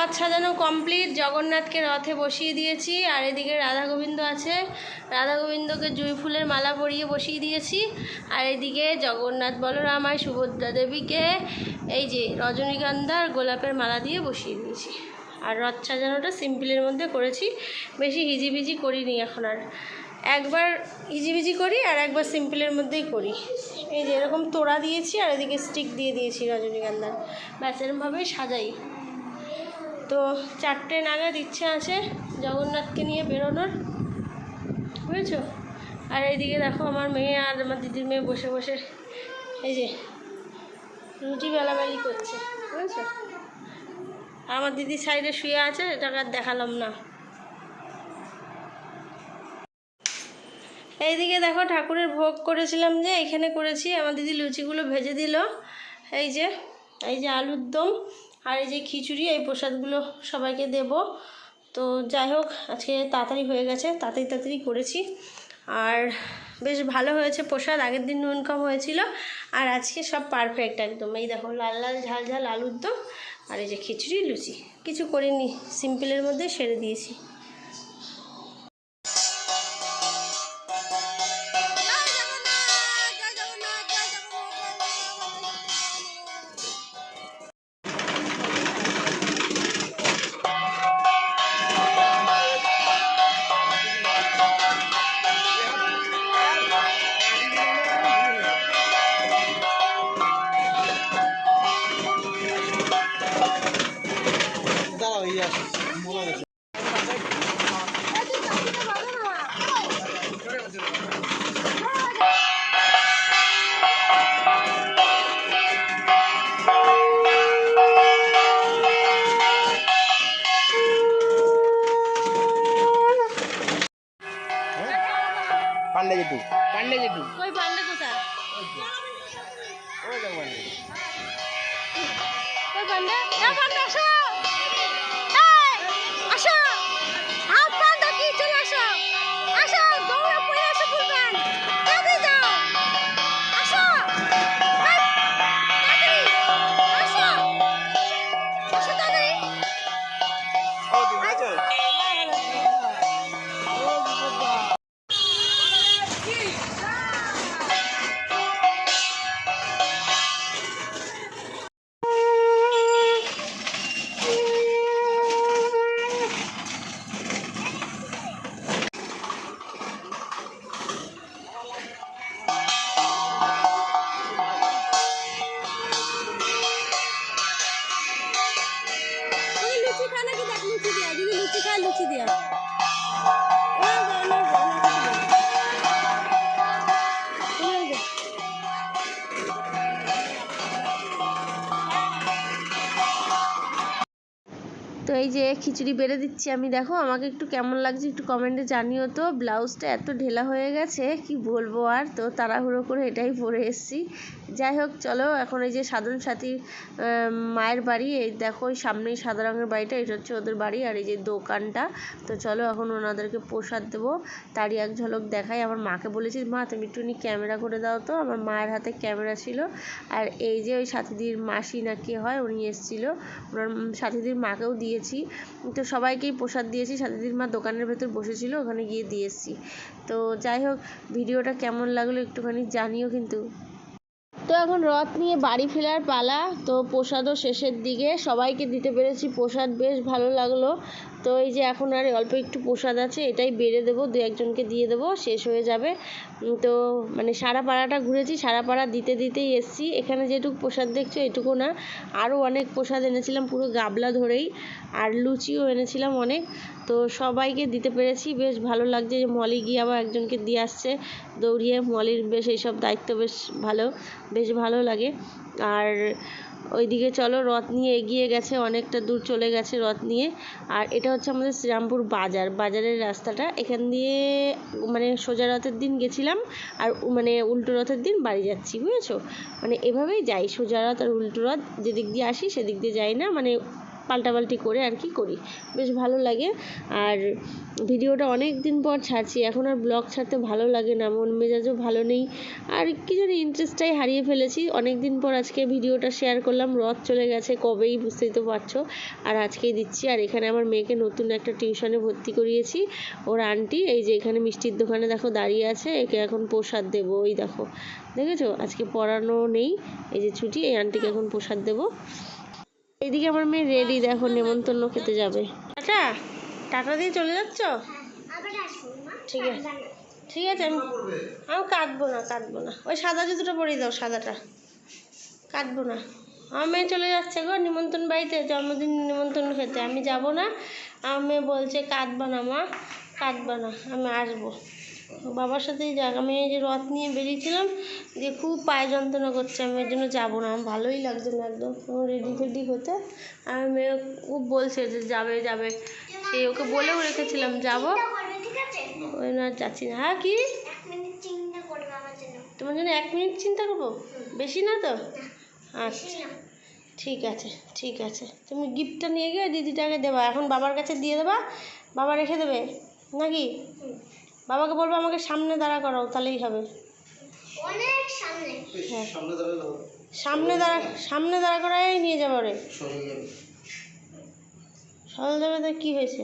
রথ সাজানো কমপ্লিট জগন্নাথকে রথে বসিয়ে দিয়েছি, আর এদিকে রাধা গোবিন্দ আছে। রাধা গোবিন্দকে জুঁই ফুলের মালা পরিয়ে বসিয়ে দিয়েছি, আর এদিকে জগন্নাথ বলরাম আর সুভদ্রা দেবীকে এই যে রজনীগন্ধা আর গোলাপের মালা দিয়ে বসিয়ে দিয়েছি। আর রথ সাজানোটা সিম্পলের মধ্যে করেছি, বেশি হিজিবিজি করিনি এখন আর। একবার হিজিবিজি করি আর একবার সিম্পলের মধ্যেই করি। এই যে এরকম তোড়া দিয়েছি আর এদিকে স্টিক দিয়ে দিয়েছি রজনীগন্ধার। ব্যাস, এরমভাবেই সাজাই। তো চারটে নাগাদ ইচ্ছে আছে জগন্নাথকে নিয়ে বেরোনোর। বুঝেছ? আর এইদিকে দেখো আমার মেয়ে আর আমার দিদির মেয়ে বসে বসে এই যে রুটি বেলাবেলি করছে, বুঝেছ? আমার দিদি সাইডে শুয়ে আছে, এটাকে আর দেখালাম না। এইদিকে দেখো ঠাকুরের ভোগ করেছিলাম যে, এখানে করেছি। আমার দিদি লুচিগুলো ভেজে দিল। এই যে এই যে আলুর দম। আর এই যে খিচুড়ি, এই প্রসাদগুলো সবাইকে দেব। তো যাই হোক, আজকে তাড়াতাড়ি হয়ে গেছে, তাড়াতাড়ি তাড়াতাড়ি করেছি। আর বেশ ভালো হয়েছে প্রসাদ, আগের দিন নুন কম হয়েছিল, আর আজকে সব পারফেক্ট একদম। এই দেখো, লাল লাল ঝাল ঝাল আলুর দম, আর এই যে খিচুড়ি, লুচি। কিছু করিনি সিম্পলের মধ্যে সেরে দিয়েছি। পান্ডে যেটু পান্ডে কই পান্ডে। কোথায় ওই যাও পান্ডে কই পান্ডে এ পান্ডে আসো লুচি খায় নাকি? লুচি দিয়া যদি লুচি খায় লুচি দিয়া। তো এই যে খিচুড়ি বেড়ে দিচ্ছি আমি। দেখো, আমাকে একটু কেমন লাগছে একটু কমেন্টে জানিও তো। ব্লাউজটা এত ঢেলা হয়ে গেছে, কি বলব আর? তো তাড়াহুড়ো করে এটাই পরে এসেছি। যাই হোক, চলো, এখন এই যে সাধন সাথী মায়ের বাড়ি, এই দেখো ওই সামনেই সাদা রঙের বাড়িটা, এটা হচ্ছে ওদের বাড়ি আর এই যে দোকানটা। তো চলো, এখন ওনাদেরকে প্রসাদ দেবো। তারই এক ঝলক দেখাই। আমার মাকে বলেছি, মা, তুমি একটুখানি ক্যামেরা করে দাও তো। আমার মায়ের হাতে ক্যামেরা ছিল। আর এই যে ওই সাথীদির মাসি না কে হয়, উনি এসেছিল। ওনার সাথীদির মাকেও দিয়েছি। তো সবাইকেই প্রসাদ দিয়েছি। সাথীদির মা দোকানের ভেতর বসেছিল, ওখানে গিয়ে দিয়ে এসেছি তো যাই হোক, ভিডিওটা কেমন লাগল একটুখানি জানিও কিন্তু। তো এখন রথ নিয়ে বাড়ি ফেরার পালা। তো প্রসাদও শেষের দিকে। সবাইকে দিতে পেরেছি প্রসাদ, বেশ ভালো লাগল। তো এই যে এখন আর অল্প একটু প্রসাদ আছে, এটাই বেড়ে দেবো, দু একজনকে দিয়ে দেবো, শেষ হয়ে যাবে। তো মানে সারা পাড়াটা ঘুরেছি সারা পাড়া দিতে দিতেই এসছি। এখানে যেটুকু প্রসাদ দেখছ, এটুকু না। আরও অনেক প্রসাদ এনেছিলাম, পুরো গাবলা ধরেই। আর লুচিও এনেছিলাম অনেক। তো সবাইকে দিতে পেরেছি। বেশ ভালো লাগছে যে মলি গিয়ে আবার একজনকে দিয়ে আসছে দৌড়িয়ে। মলির বেশ এইসব দায়িত্ব বেশ ভালো বেশ ভালো লাগে। আর ওইদিকে চলো, রথ নিয়ে এগিয়ে গেছে, অনেকটা দূর চলে গেছে রথ নিয়ে। আর এটা হচ্ছে আমাদের শ্রীরামপুর বাজার। বাজারের রাস্তাটা এখান দিয়ে মানে সোজা রথের দিন গেছিলাম আর মানে উল্টো রথের দিন বাড়ি যাচ্ছি, বুঝেছ? মানে এভাবেই যাই, সোজা রথ আর উল্টো রথ। যেদিক দিয়ে আসি সেদিক দিয়ে যাই না মানে পাল্টাপাল্টি করে আর কি করি। বেশ ভালো লাগে। আর ভিডিওটা অনেক দিন পর ছাড়ছি, এখন আর ব্লগ ছাড়তে ভালো লাগে না, মন মেজাজও ভালো নেই। আর কি জানি ইন্টারেস্টটাই হারিয়ে ফেলেছি। অনেক দিন পর আজকে ভিডিওটা শেয়ার করলাম, রথ চলে গেছে, কবেই বুঝতেই তো পারছ। আর আজকেই দিচ্ছি, আর এখানে আমার মেয়েকে নতুন একটা টিউশনে ভর্তি করিয়েছি। ওর আন্টি এই যে এখানে মিষ্টির দোকানে দেখো দাঁড়িয়ে আছে, একে এখন প্রসাদ দেবো ওই দেখো। দেখেছ? আজকে পড়ানো নেই, এই যে ছুটি, এই আন্টিকে এখন প্রসাদ দেবো। এইদিকে আমার মেয়ে রেডি দেখো নেমন্তন্ন খেতে যাবে। টাটা টাটা দিয়ে চলে যাচ্ছ? ঠিক আছে। ঠিক আছে, আমি আমি কাটবো না কাটবো না। ওই সাদা জুতোটা পরিয়ে দাও, সাদাটা। কাটবো না। আমার মেয়ে চলে যাচ্ছে গো নিমন্ত্রণ বাড়িতে, জন্মদিন নিমন্ত্রণ খেতে। আমি যাব না। আমার মেয়ে বলছে কাটবা না মা কাটবা না, আমি আসব। বাবার আমি এই যে রথ নিয়ে বেরিয়েছিলাম দিয়ে খুব পায়ে যন্ত্রণা করছে, আমি এর জন্য যাব না, আমার ভালোই লাগছে না একদম রেডি ফেডি হতে। আমার মেয়ে খুব বলছে যে যাবে যাবে। সেই ওকে বলেও রেখেছিলাম যাব। ওই আর যাচ্ছি না। হ্যাঁ কি? তোমার জন্য এক মিনিট চিন্তা করব? বেশি না তো? আচ্ছা। ঠিক আছে ঠিক আছে। তুমি গিফটটা নিয়ে গিয়ে দিদিটাকে দেবা। এখন বাবার কাছে দিয়ে দেবা। বাবা রেখে দেবে? নাকি? বাবাকে বলব আমাকে সামনে দাঁড়া করাও তাহলেই হবে। অনেক সামনে। হ্যাঁ। সামনে দাঁড়ালে সামনে দাঁড়া সামনে দাঁড়া করাই নিয়ে যাব রে। সরে যাবে তো কী হয়েছে?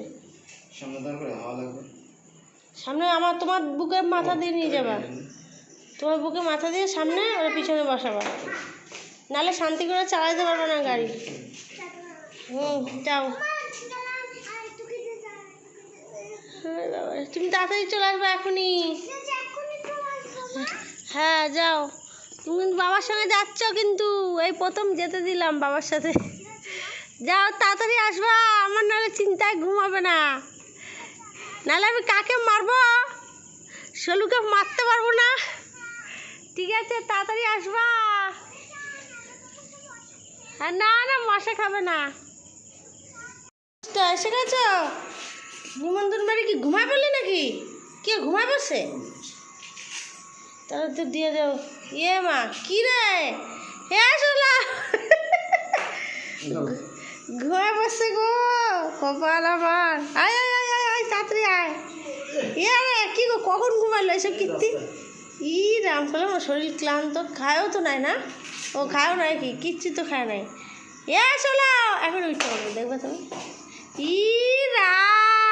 সামনে দাঁড় করে হাওয়া লাগবে। সামনে আমার তোমার বুকে মাথা দিয়ে নিয়ে যাবা। তোমার বুকে মাথা দিয়ে সামনে ওর পিছনে বসাবা। নাহলে শান্তি করে চালাতে পারবে না গাড়ি। হুম যাও। হ্যাঁ তুমি তাড়াতাড়ি চলে আসবে এখনই। হ্যাঁ যাও। তুমি বাবার সঙ্গে যাচ্ছ কিন্তু, এই প্রথম যেতে দিলাম বাবার সাথে। যাও, তাড়াতাড়ি আসবা, আমার নাহলে চিন্তায় ঘুমাবে না। নাহলে আমি কাকে মারবো? সলুকে মারতে পারব না। ঠিক আছে, তাড়াতাড়ি আসবা। হ্যাঁ না না মশা খাবে না। এসে গেছো? নিমন্ত্রণ বাড়ি কি ঘুমায় পড়লি নাকি? কে ঘুমায় বসে তাহলে তো দিয়ে দাও। ইয়ে মা কি রে? হে আসলা ঘুমায় বসে গো কপাল আমার। আয় আয় আয় আয় আয় তাড়াতাড়ি আয়। ইয়ে রে কি গো কখন ঘুমালো এসব কীর্তি? ই রাম ফলে আমার শরীর ক্লান্ত খায়ও তো নাই না? ও খায়ও নাই কি? কিচ্ছু তো খায় নাই। এ চলো এখন উঠতে পারব দেখবে তুমি? ই রাম।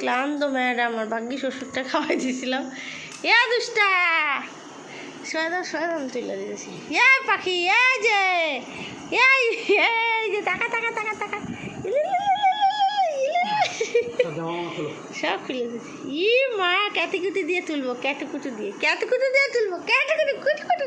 ক্লান্ত ম্যাডাম আমার ভাগ্যি শ্বশুরটা খাওয়াই দিয়েছিলাম। এ দুষ্টা! সয়দান সয়দান তুলে দিয়েছি। এ পাখি, এই যে! এই যে টাকা টাকা টাকা টাকা সব খুলে দিয়েছি। ই মা ক্যাটিকুটি দিয়ে তুলবো ক্যাটুকুটু দিয়ে ক্যাটুকুটু দিয়ে তুলবো ক্যাটুকুটু কুটু কুটু